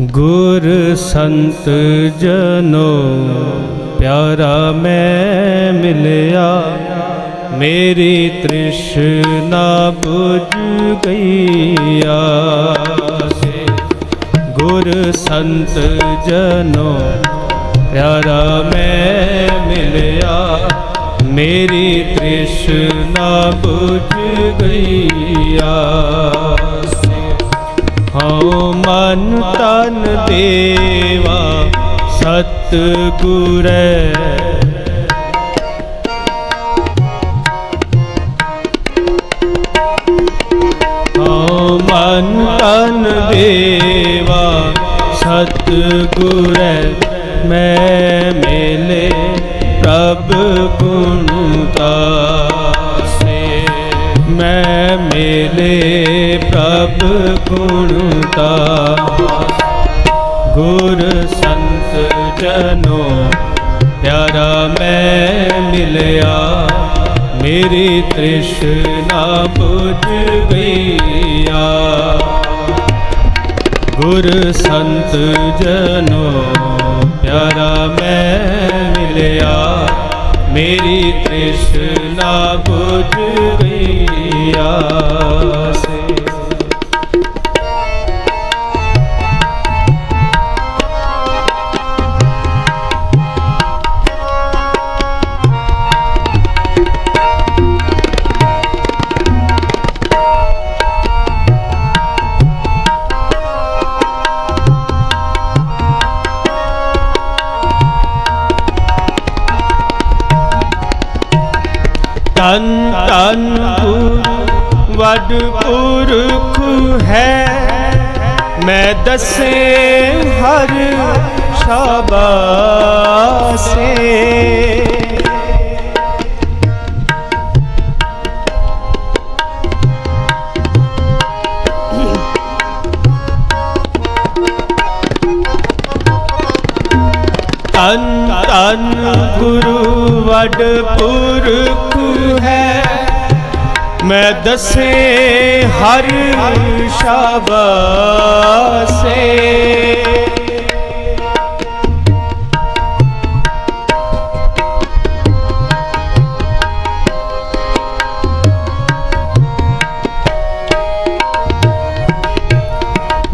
ਗੁਰ ਸੰਤ ਜਨੋ, ਪਿਆਰਾ ਮੈਂ ਮਿਲਿਆ। ਮੇਰੀ ਤ੍ਰਿਸ਼ਨਾ ਬੁਝ ਗਈਆ। ਸੇ ਗੁਰ ਸੰਤ ਜਨੋ, ਪਿਆਰਾ ਮੈਂ ਮਿਲਿਆ। ਮੇਰੀ ਤ੍ਰਿਸ਼ਨਾ ਬੁਝ ਗਈਆ। ਸੇ ਹਉ ਮਨ ਤਨ ਦੇਵਾ ਸਤ ਗੁਰੈ ਹਉ ਮਨ ਤਨ ਦੇਵਾ ਸਤ ਗੁਰੈ ਮੈਂ ਮਿਲੇ ਪ੍ਰਭ ਗੁਣ ਤਾਸੇ ਮੈਂ ਮਿਲੇ ਪ੍ਰਭ ਗੁਣ ਗੁਰ ਸੰਤ ਜਨੋ, ਪਿਆਰਾ ਮੈਂ ਮਿਲਿਆ। ਮੇਰੀ ਤ੍ਰਿਸ਼ਨਾ ਬੁਝ ਗਈਆ। ਗੁਰ ਸੰਤ ਜਨੋ, ਪਿਆਰਾ ਮੈਂ ਮਿਲਿਆ। ਮੇਰੀ ਤ੍ਰਿਸ਼ਨਾ ਬੁਝ ਗਈਆ। ਸੇ ਤਨ ਤਨ ਵਡ ਪੁਰਖ ਹੈ। ਮੈਂ ਦਸੇ ਹਰ ਸ਼ਾਬਾਸੇ ਤਨ ਤਨ ਗੁਰੂ ਵਡ ਪੁਰਖ ਹੈ। ਮੈਂ ਦਸੇ ਹਰ ਸ਼ਾਬਾਸੇ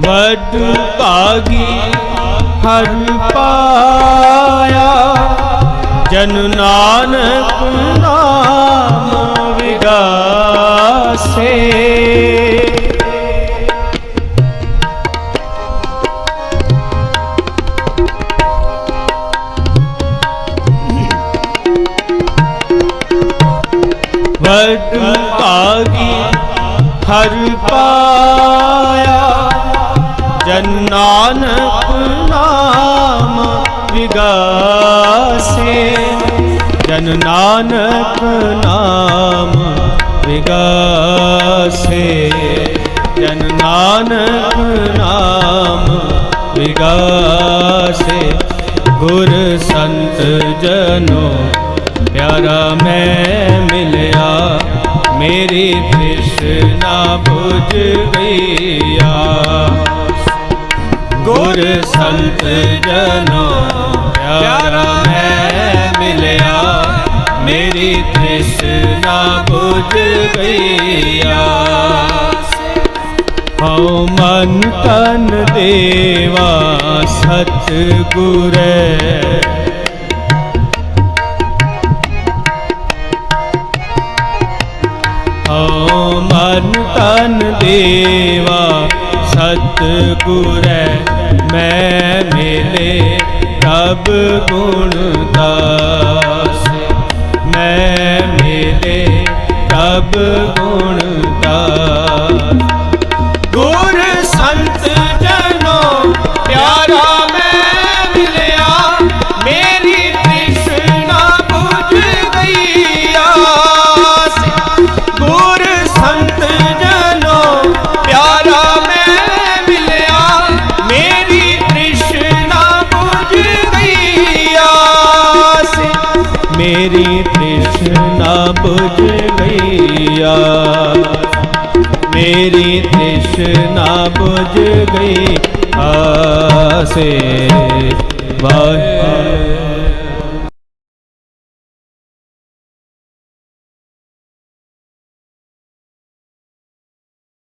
ਵਡ ਭਾਗੀ ਹਰ ਪਾਇਆ ਜਨ ਨਾਨਕ ਨਾਮ ਵਿਗਾਸੇ। ਵਡ ਭਾਗੀ ਹਰ ਪਾਇਆ ਜਨ ਨਾਨਕ ਵਿਗਾਸੇ ਜਨ ਨਾਨਕ ਨਾਮ ਵਿਗਾਸੇ। ਜਨ ਨਾਨਕ ਨਾਮ ਵਿਗਾਸੇ। ਗੁਰ ਸੰਤ ਜਨੋ, ਪਿਆਰਾ ਮੈਂ ਮਿਲਿਆ। ਮੇਰੀ ਤ੍ਰਿਸ਼ਨਾ ਬੁਝ ਗਈਆ। ਗੁਰ ਸੰਤ ਜਨੋ ਪਿਆਰਾ ਮੈਂ ਮਿਲਿਆ। ਮੇਰੀ ਤ੍ਰਿਸ਼ਨਾ ਬੁਝ ਗਈਆ। ਹਉ ਮਨ ਤਨ ਦੇਵਾ ਸਤ ਗੁਰੈ ਹਉ ਮਨ ਤਨ ਦੇਵਾ ਸਤ ਗੁਰੈ ਮੈਂ ਮਿਲੇ ਪ੍ਰਭ ਗੁਣ ਦਾਸ। ਮੈਂ ਮਿਲੇ ਪ੍ਰਭ ਗੁਣ ਦਾਸ। ਤ੍ਰਿਸ਼ਨਾ ਬੁਝ ਗਈਆ ਮੇਰੀ ਤ੍ਰਿਸ਼ਨਾ ਬੁਝ ਗਈ ਜਾਸੇ ਵਾਹਿਗੁਰੂ